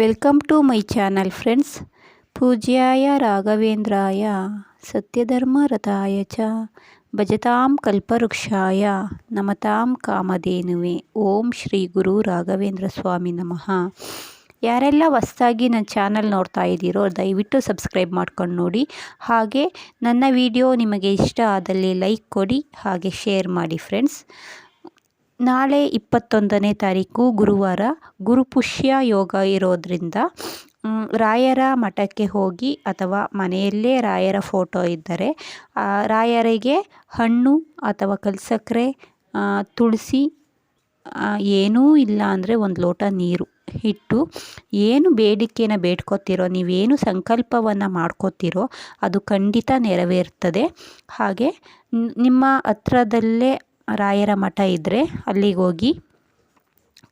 Welcome to my channel friends ಪೂಜ್ಯಾಯ ರಾಘವೇಂದ್ರಾಯ ಸತ್ಯಧರ್ಮರಥಾಯ ಚ, ಭಜತಾಂ ಕಲ್ಪವೃಕ್ಷಾಯ, ನಮತಾಂ ಕಾಮಧೇನುವೆ. ಓಂ ಶ್ರೀ ಗುರು ರಾಘವೇಂದ್ರ ಸ್ವಾಮಿ ನಮಃ. ಯಾರೆಲ್ಲ ಹೊಸ್ದಾಗಿ ನನ್ನ ಚಾನಲ್ ನೋಡ್ತಾ ಇದ್ದೀರೋ, ದಯವಿಟ್ಟು ಸಬ್ಸ್ಕ್ರೈಬ್ ಮಾಡ್ಕೊಂಡು ನೋಡಿ. ಹಾಗೆ ನನ್ನ ವಿಡಿಯೋ ನಿಮಗೆ ಇಷ್ಟ ಆದಲ್ಲಿ ಲೈಕ್ ಕೊಡಿ, ಹಾಗೆ ಶೇರ್ ಮಾಡಿ ಫ್ರೆಂಡ್ಸ್ ನಾಳೆ ಇಪ್ಪತ್ತೊಂದನೇ ತಾರೀಕು ಗುರುವಾರ ಗುರುಪುಷ್ಯ ಯೋಗ ಇರೋದರಿಂದ ರಾಯರ ಮಠಕ್ಕೆ ಹೋಗಿ ಅಥವಾ ಮನೆಯಲ್ಲೇ ರಾಯರ ಫೋಟೋ ಇದ್ದರೆ ರಾಯರಿಗೆ ಹಣ್ಣು ಅಥವಾ ಕಲ್ಸಕ್ಕರೆ ತುಳಸಿ ಏನೂ ಇಲ್ಲ ಅಂದರೆ ಒಂದು ಲೋಟ ನೀರು ಇಟ್ಟು ಏನು ಬೇಡಿಕೆನ ಬೇಡ್ಕೊತಿರೋ, ನೀವೇನು ಸಂಕಲ್ಪವನ್ನು ಮಾಡ್ಕೋತಿರೋ ಅದು ಖಂಡಿತ ನೆರವೇರ್ತದೆ. ಹಾಗೆ, ನಿಮ್ಮ ಹತ್ರದಲ್ಲೇ ರಾಯರ ಮಠ ಇದ್ದರೆ ಅಲ್ಲಿಗೆ ಹೋಗಿ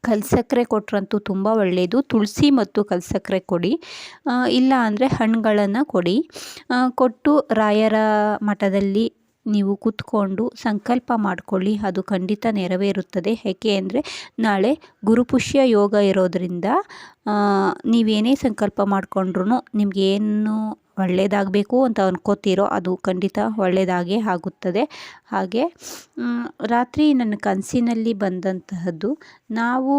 ಕಲ್ಸಕ್ಕರೆ ಕೊಟ್ರಂತೂ ತುಂಬ ಒಳ್ಳೆಯದು ತುಳಸಿ ಮತ್ತು ಕಲ್ಸಕ್ಕರೆ ಕೊಡಿ. ಇಲ್ಲ ಅಂದರೆ ಹಣ್ಣುಗಳನ್ನು ಕೊಡಿ. ಕೊಟ್ಟು ರಾಯರ ಮಠದಲ್ಲಿ ನೀವು ಕೂತ್ಕೊಂಡು ಸಂಕಲ್ಪ ಮಾಡಿಕೊಳ್ಳಿ. ಅದು ಖಂಡಿತ ನೆರವೇರುತ್ತದೆ. ಏಕೆ ಅಂದರೆ ನಾಳೆ ಗುರುಪುಷ್ಯ ಯೋಗ ಇರೋದರಿಂದ ನೀವೇನೇ ಸಂಕಲ್ಪ ಮಾಡಿಕೊಂಡ್ರೂ ನಿಮಗೇನು ಒಳ್ಳೆಯದಾಗಬೇಕು ಅಂತ ಅಂದ್ಕೋತೀರೋ ಅದು ಖಂಡಿತ ಒಳ್ಳೆಯದಾಗೇ ಆಗುತ್ತದೆ. ಹಾಗೆ ರಾತ್ರಿ ನನ್ನ ಕನಸಿನಲ್ಲಿ ಬಂದಂತಹದ್ದು ನಾವು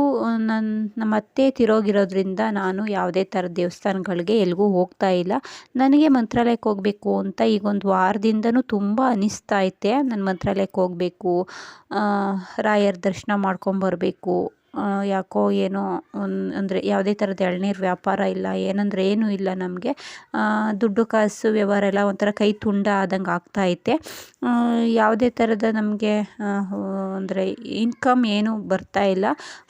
ನನ್ನ ನಮ್ಮ ಅತ್ತೆ ತಿರೋಗಿರೋದ್ರಿಂದ ನಾನು ಯಾವುದೇ ಥರ ದೇವಸ್ಥಾನಗಳಿಗೆ ಎಲ್ಲಿಗೂ ಹೋಗ್ತಾ ಇಲ್ಲ. ನನಗೆ ಮಂತ್ರಾಲಯಕ್ಕೆ ಹೋಗಬೇಕು ಅಂತ ಈಗ ಒಂದು ವಾರದಿಂದನೂ ತುಂಬ ಅನಿಸ್ತಾ ಐತೆ. ನಾನು ಮಂತ್ರಾಲಯಕ್ಕೆ ಹೋಗಬೇಕು ರಾಯರ ದರ್ಶನ ಮಾಡ್ಕೊಂಬರ್ಬೇಕು ಯಾಕೋ ಏನೋ ಅಂದರೆ ಯಾವುದೇ ಥರದ ಎಳ್ನೀರು ವ್ಯಾಪಾರ ಇಲ್ಲ, ಏನಂದರೆ ಏನೂ ಇಲ್ಲ ನಮಗೆ. ದುಡ್ಡು ಕಾಸು ವ್ಯವಹಾರ ಎಲ್ಲ ಒಂಥರ ಕೈ ತುಂಡ ಆದಂಗೆ ಇದೆ ಯಾವುದೇ ಥರದ ನಮಗೆ ಅಂದರೆ ಇನ್ಕಮ್ ಏನೂ ಬರ್ತಾ ಇಲ್ಲ.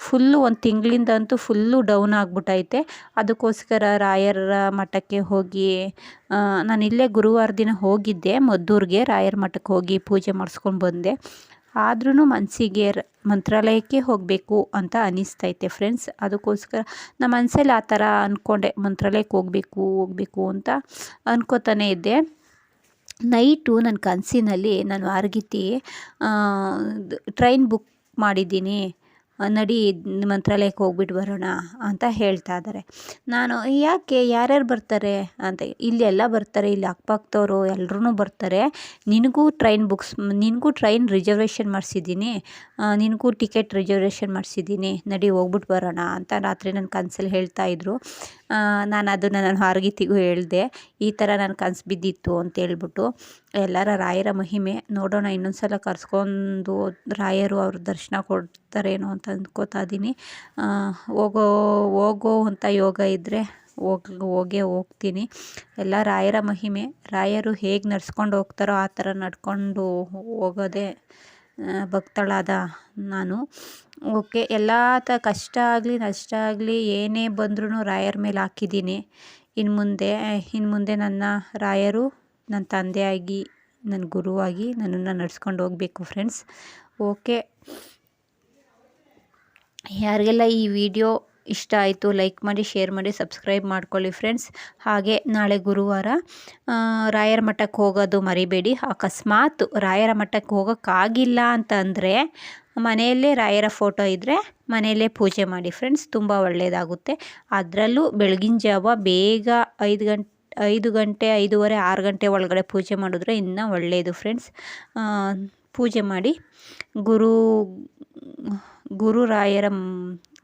ಫುಲ್ಲು ಒಂದು ತಿಂಗಳಿಂದ ಅಂತೂ ಫುಲ್ಲು ಡೌನ್ ಆಗ್ಬಿಟ್ಟೈತೆ ಅದಕ್ಕೋಸ್ಕರ ರಾಯರ ಮಠಕ್ಕೆ ಹೋಗಿ ನಾನು ಇಲ್ಲೇ ಗುರುವಾರ ದಿನ ಹೋಗಿದ್ದೆ ಮದ್ದೂರಿಗೆ, ರಾಯರ ಮಠಕ್ಕೆ ಹೋಗಿ ಪೂಜೆ ಮಾಡಿಸ್ಕೊಂಡು ಬಂದೆ. ಆದ್ರೂ ಮನಸ್ಸಿಗೆ ಮಂತ್ರಾಲಯಕ್ಕೆ ಹೋಗಬೇಕು ಅಂತ ಅನ್ನಿಸ್ತೈತೆ ಫ್ರೆಂಡ್ಸ್. ಅದಕ್ಕೋಸ್ಕರ ನಮ್ಮ ಮನಸ್ಸಲ್ಲಿ ಆ ಥರ ಅಂದ್ಕೊಂಡೆ ಮಂತ್ರಾಲಯಕ್ಕೆ ಹೋಗಬೇಕು ಹೋಗಬೇಕು ಅಂತ ಅನ್ಕೋತಾನೆ ಇದ್ದೆ. ನೈಟು ನನ್ನ ಕನಸಿನಲ್ಲಿ ನಾನು ಅರ್ಗಿತಿ ಟ್ರೈನ್ ಬುಕ್ ಮಾಡಿದ್ದೀನಿ. ನಡಿ ಮಂತ್ರಾಲಯಕ್ಕೆ ಹೋಗ್ಬಿಟ್ಟು ಬರೋಣ ಅಂತ ಹೇಳ್ತಾ ಇದ್ದಾರೆ ನಾನು, ಯಾಕೆ? ಯಾರ್ಯಾರು ಬರ್ತಾರೆ? ಅಂತ, ಇಲ್ಲಿ ಎಲ್ಲ ಬರ್ತಾರೆ, ಇಲ್ಲಿ ಅಕ್ಕಪಕ್ಕದವ್ರು ಎಲ್ಲರೂ ಬರ್ತಾರೆ. ನಿನಗೂ ಟ್ರೈನ್ ಬುಕ್ಸ್, ನಿನಗೂ ಟ್ರೈನ್ ರಿಸರ್ವೇಷನ್ ಮಾಡಿಸಿದ್ದೀನಿ. ನಿನಗೂ ಟಿಕೆಟ್ ರಿಸರ್ವೇಷನ್ ಮಾಡಿಸಿದ್ದೀನಿ. ನಡಿ ಹೋಗ್ಬಿಟ್ಟು ಬರೋಣ, ಅಂತ ರಾತ್ರಿ ನನ್ನ ಕನಸಲ್ಲಿ ಹೇಳ್ತಾಯಿದ್ರು ನಾನು ಅದನ್ನು ನಾನು ಹಾರಗಿತ್ತಿಗೂ ಹೇಳಿದೆ. ಈ ಥರ ನನ್ನ ಕನಸು ಬಿದ್ದಿತ್ತು ಅಂತ ಹೇಳ್ಬಿಟ್ಟು ಎಲ್ಲರ ರಾಯರ ಮಹಿಮೆ ನೋಡೋಣ ಇನ್ನೊಂದು ಸಲ ಕರ್ಸ್ಕೊಂಡು ರಾಯರು ಅವ್ರ ದರ್ಶನ ಕೊಡ್ತಾರೇನೋ ಅಂತ ಅಂದ್ಕೋತಾ ಇದ್ದೀನಿ ಹೋಗೋ ಹೋಗೋ ಅಂತ ಯೋಗ ಇದ್ದರೆ ಹೋಗ್, ಹೋಗೇ ಹೋಗ್ತೀನಿ. ಎಲ್ಲ ರಾಯರ ಮಹಿಮೆ, ರಾಯರು ಹೇಗೆ ನಡ್ಸ್ಕೊಂಡು ಹೋಗ್ತಾರೋ ಆ ಥರ ನಡ್ಕೊಂಡು ಹೋಗೋದೇ ಭಕ್ತಳಾದ ನಾನು. ಓಕೆ, ಎಲ್ಲ ತ ಕಷ್ಟ ಆಗಲಿ, ನಷ್ಟ ಆಗಲಿ, ಏನೇ ಬಂದ್ರೂ ರಾಯರ ಮೇಲೆ ಹಾಕಿದ್ದೀನಿ. ಇನ್ನು ಮುಂದೆ ಇನ್ನು ಮುಂದೆ ನನ್ನ ರಾಯರು, ನನ್ನ ತಂದೆಯಾಗಿ, ನನ್ನ ಗುರುವಾಗಿ ನನ್ನನ್ನು ನಡ್ಸ್ಕೊಂಡು ಹೋಗಬೇಕು ಫ್ರೆಂಡ್ಸ್ ಓಕೆ. ಯಾರಿಗೆಲ್ಲ ಈ ವಿಡಿಯೋ ಇಷ್ಟ ಆಯಿತು ಲೈಕ್ ಮಾಡಿ ಶೇರ್ ಮಾಡಿ ಸಬ್ಸ್ಕ್ರೈಬ್ ಮಾಡ್ಕೊಳ್ಳಿ ಫ್ರೆಂಡ್ಸ್ ಹಾಗೆ ನಾಳೆ ಗುರುವಾರ ರಾಯರ ಮಠಕ್ಕೆ ಹೋಗೋದು ಮರಿಬೇಡಿ. ಅಕಸ್ಮಾತ್ ರಾಯರ ಮಠಕ್ಕೆ ಹೋಗೋಕ್ಕಾಗಿಲ್ಲ ಅಂತ ಅಂದರೆ ಮನೆಯಲ್ಲೇ ರಾಯರ ಫೋಟೋ ಇದ್ದರೆ ಮನೆಯಲ್ಲೇ ಪೂಜೆ ಮಾಡಿ ಫ್ರೆಂಡ್ಸ್ ತುಂಬ ಒಳ್ಳೆಯದಾಗುತ್ತೆ ಅದರಲ್ಲೂ ಬೆಳಗಿನ ಜಾವ ಬೇಗ ಐದು ಗಂಟೆ ಐದು ಗಂಟೆ, ಐದೂವರೆ, ಆರು ಗಂಟೆ ಒಳಗಡೆ ಪೂಜೆ ಮಾಡಿದ್ರೆ ಇನ್ನೂ ಒಳ್ಳೆಯದು ಫ್ರೆಂಡ್ಸ್ ಪೂಜೆ ಮಾಡಿ ಗುರು ಗುರುರಾಯರ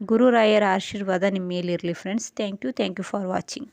ಗುರುರಾಯರ ಆಶೀರ್ವಾದ ನಿಮ್ಮ ಮೇಲಿರಲಿ friends thank you thank you for watching